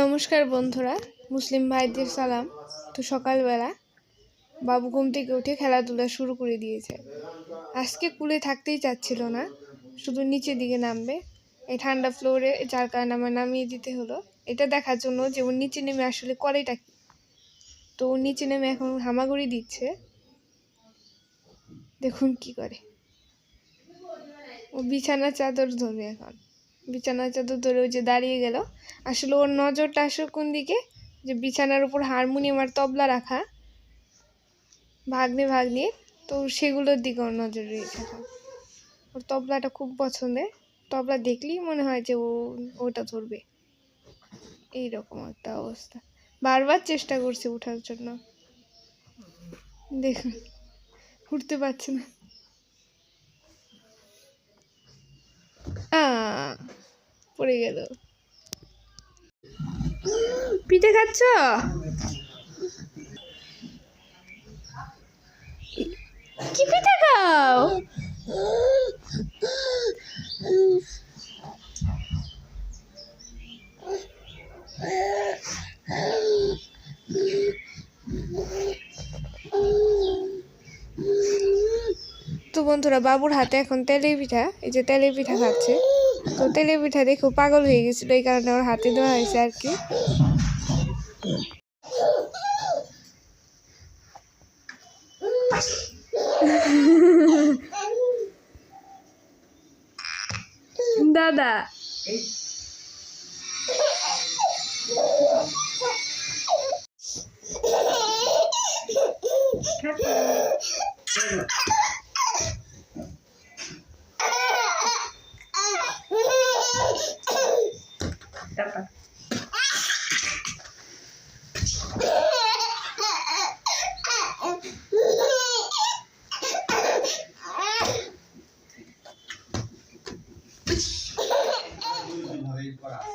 নমস্কার বন্ধুরা, মুসলিম ভাইদের সালাম। তো সকালবেলা বাবু ঘুম থেকে উঠে খেলাধুলা শুরু করে দিয়েছে। আজকে কুলে থাকতেই চাচ্ছিল না, শুধু নিচের দিকে নামবে। এই ঠান্ডা ফ্লোরে যার কারণে আমার নামিয়ে দিতে হলো। এটা দেখার জন্য যে ওর নিচে নেমে আসলে করেটা কি? তো ওর নিচে নেমে এখন হামাগুড়ি দিচ্ছে। দেখুন কি করে। ও বিছানা চাদর ধরবে এখন। বিছানা চাদর ধরে ওই যে দাঁড়িয়ে গেল। আসলে ওর নজরটা আসলে কোন দিকে? যে বিছানার উপর হারমোনিয়াম আর তবলা রাখা। ভাগ্নে ভাগ্নে। তো সেগুলোর দিকে ওর নজর এখন। ওর তবলাটা খুব পছন্দের। তবলা দেখলেই মনে হয় যে ও, ওটা ধরবে। এই রকম একটা অবস্থা। বারবার চেষ্টা করছে ওঠার জন্য। দেখুন, উঠতে পারছে না। পড়ে গেল পিঠে খাচ্ছ কি পিঠে খাও বন্ধুরা বাবুর হাতে এখন তেলের পিঠা এই যে তেলের পিঠা খাচ্ছে। তো তেলের পিঠা দেখে পাগল হয়ে গেছিল এই কারণে ওর হাতে দেওয়া হয়েছে আর কি। দাদা।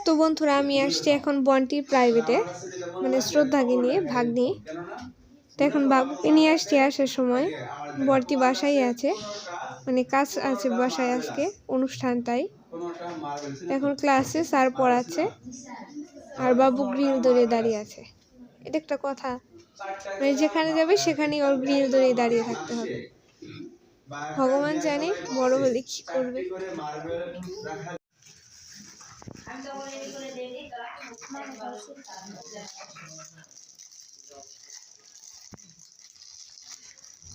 তো বন্ধুরা, আমি আসছি এখন বন্টি প্রাইভেটে মানে শ্রদ্ধাকে নিয়ে, ভাগ নিয়ে। তো এখন বাবুকে নিয়ে আসছি আসার সময়। বর্তি বাসায় আছে মানে কাজ আছে বাসায় আজকে অনুষ্ঠান তাই এখন ক্লাসে স্যার পড়াচ্ছে, আর বাবু গ্রিল ধরে দাঁড়িয়ে আছে। এটা একটা কথা। মানে যেখানে যাবে সেখানেই ওর গ্রিল ধরে দাঁড়িয়ে থাকতে হবে। ভগবান জানে বড় হলে কি করবে।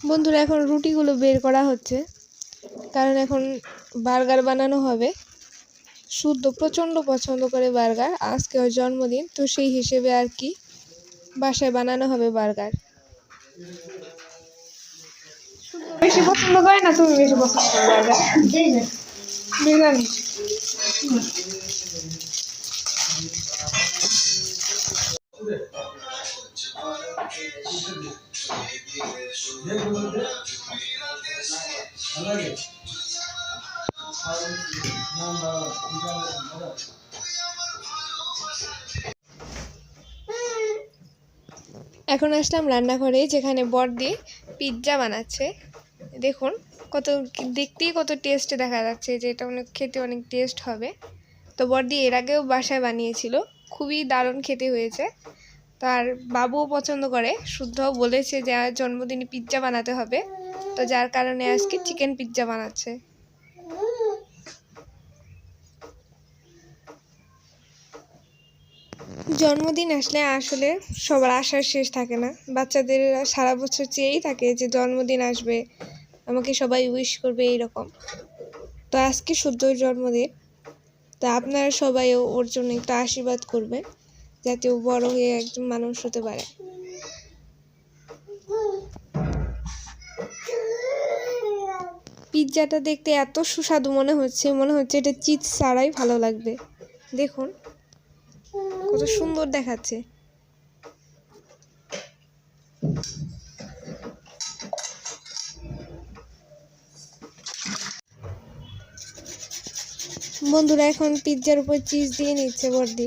বন্ধুরা এখন রুটিগুলো বের করা হচ্ছে। কারণ এখন বার্গার বানানো হবে। শুদ্ধ প্রচণ্ড পছন্দ করে বার্গার। আজকে ওর জন্মদিন তো সেই হিসেবে আর কি বাসায় বানানো হবে বার্গার। বেশি পছন্দ করে না তুমি বেশি পছন্দ করো বার্গার। বিরিয়ানি। এখন আসলাম রান্নাঘরে, যেখানে বড়দি পিৎজা বানাচ্ছে। দেখুন, কত দেখতেই কত টেস্ট দেখা যাচ্ছে যে এটা অনেক, খেতে অনেক টেস্ট হবে। তো বড়দি এর আগেও বাসায় বানিয়েছিল, খুবই দারুণ খেতে হয়েছে। তার বাবুও পছন্দ করে, শুদ্ধও বলেছে যে জন্মদিনে পিৎজা বানাতে হবে। তো যার কারণে আজকে চিকেন পিৎজা বানাচ্ছে। জন্মদিন আসলে আসলে সবার আশার শেষ থাকে না। বাচ্চাদের সারা বছর চেয়েই থাকে যে জন্মদিন আসবে। আমাকে সবাই উইশ করবে এইরকম। তো আজকে শুদ্ধর জন্মদিন। তো আপনারা সবাইও ওর জন্য একটু আশীর্বাদ করবেন, যাতে ও বড় হয়ে একজন মানুষ হতে পারে। পিৎজাটা দেখতে এত সুস্বাদু মনে হচ্ছে মনে হচ্ছে এটা চিজ ছাড়াই ভালো লাগবে। দেখুন। কত সুন্দর দেখাচ্ছে। বন্ধুরা, এখন পিৎজার উপর চিজ দিয়ে নিচ্ছে বর্দি।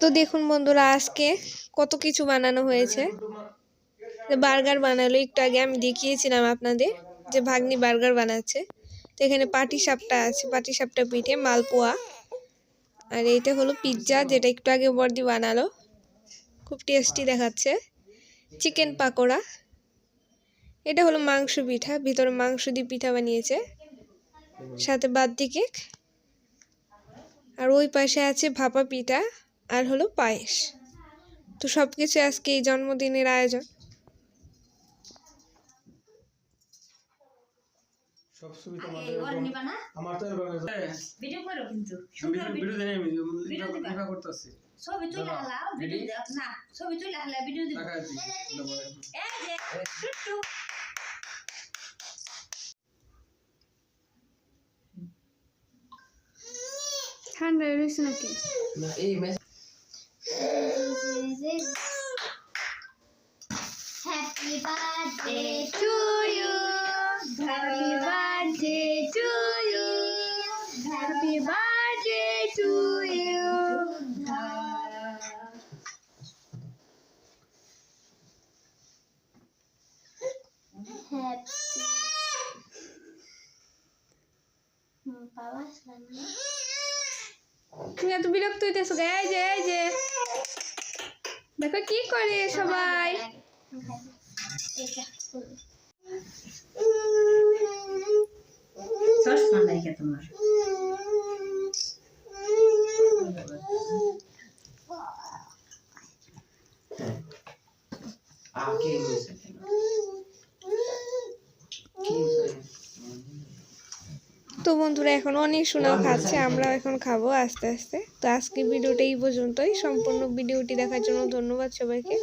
তো দেখুন বন্ধুরা, আজকে কত কিছু বানানো হয়েছে। বার্গার বানালো, একটু আগে আমি দেখিয়েছিলাম আপনাদের যে ভাগ্নি বার্গার বানাচ্ছে। তো এখানে পাটি সাপটা আছে, পাটি সাপটা পিঠে মালপোয়া। আর এইটা হলো পিৎজা, যেটা একটু আগে বর্দি বানালো। খুব টেস্টি দেখাচ্ছে। চিকেন পাকোড়া। এটা হলো মাংস পিঠা, ভিতরে মাংস দিয়ে পিঠা বানিয়েছে। সাথে বাদ্দি কেক। আর ওই পাশে আছে ভাপা পিঠা আর হলো পায়েস। তো সব কিছু আজকে এই জন্মদিনের আয়োজন। সব আমার তো এবার ভিডিও করো কিন্তু সুন্দর ভিডিও আমি? করতেছি। ছবি ভিডিও না ছবি তুলে হালা ভিডিও দিব। এই যে টুটু ঠান্ডা রয়েছে নাকি? না এই Happy birthday to you happy birthday birthday to you Happy বাবা এত বিরক্ত হইতেছো গে? এই যে এই যে। দেখো কি করে সবাই। চশমা তোমার আগে হয়েছে কি তো বন্ধুরা, এখন অনেক সুনাম খাচ্ছে, আমরাও এখন খাব আস্তে আস্তে। তো আজকে ভিডিওটা এই পর্যন্তই। সম্পূর্ণ ভিডিওটি দেখার জন্য ধন্যবাদ সবাইকে।